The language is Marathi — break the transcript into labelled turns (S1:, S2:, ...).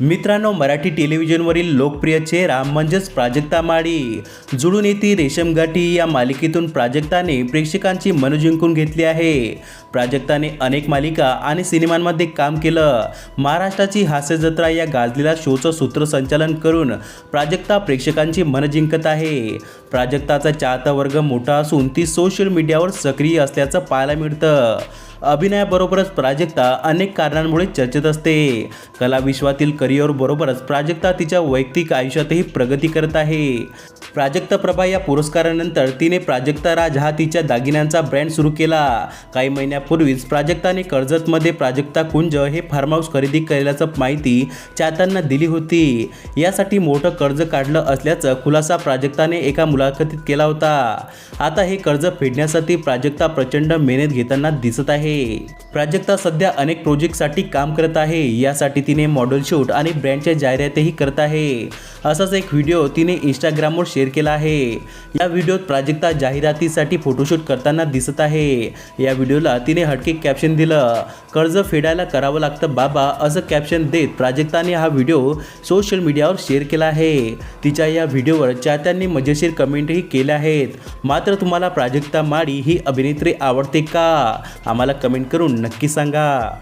S1: मित्रांनो मराठी टेलिव्हिजनवरील लोकप्रिय चेहरा म्हणजेच प्राजक्ता माळी जुळून येती रेशम गाठी या मालिकेतून प्राजक्ताने प्रेक्षकांची मन जिंकून घेतली आहे. प्राजक्ताने अनेक मालिका आणि सिनेमांमध्ये काम केलं. महाराष्ट्राची हास्य जत्रा या गाजलेल्या शोचं सूत्रसंचालन करून प्राजक्ता प्रेक्षकांची मन जिंकत आहे. प्राजक्ताचा चाहता वर्ग मोठा असून ती सोशल मीडियावर सक्रिय असल्याचं पाहायला मिळतं. अभिनयाबरोबरच प्राजक्ता अनेक कारणांमुळे चर्चेत असते. कला विश्वातील करिअरबरोबरच प्राजक्ता तिच्या वैयक्तिक आयुष्यातही प्रगती करत आहे. प्राजक्ता प्रभा या पुरस्कारानंतर तिने प्राजक्ता राज हा तिच्या दागिन्यांचा ब्रँड सुरू केला. काही महिन्यापूर्वीच प्राजक्ताने कर्जतमध्ये प्राजक्ता कुंज हे फार्म हाऊस खरेदी केल्याचं माहिती चाहत्यांना दिली होती. यासाठी मोठं कर्ज काढलं असल्याचं खुलासा प्राजक्ताने एका मुलाखतीत केला होता. आता हे कर्ज फेडण्यासाठी प्राजक्ता प्रचंड मेहनत घेताना दिसत आहे. आहे. प्राजक्ता सध्या अनेक प्रोजेक्टसाठी काम करत आहे. यासाठी तिने मॉडेल शूट आणि ब्रँडच्या जाहिरातीही करत आहे. असाच एक व्हिडिओ तिने इंस्टाग्रामवर शेअर केला आहे. या व्हिडिओत प्राजक्ता जाहिरातीसाठी फोटोशूट करताना दिसत आहे. या व्हिडिओला तिने हटके कॅप्शन दिलं. कर्ज फेडायला करावं लागतं बाबा असं कॅप्शन देत प्राजक्ताने हा व्हिडिओ सोशल मीडियावर शेअर केला आहे. तिच्या या व्हिडिओवर चाहत्यांनी मजेशीर कमेंटही केल्या आहेत. मात्र तुम्हाला प्राजक्ता माळी ही अभिनेत्री आवडते का? आम्हाला कमेंट करून नक्की सांगा.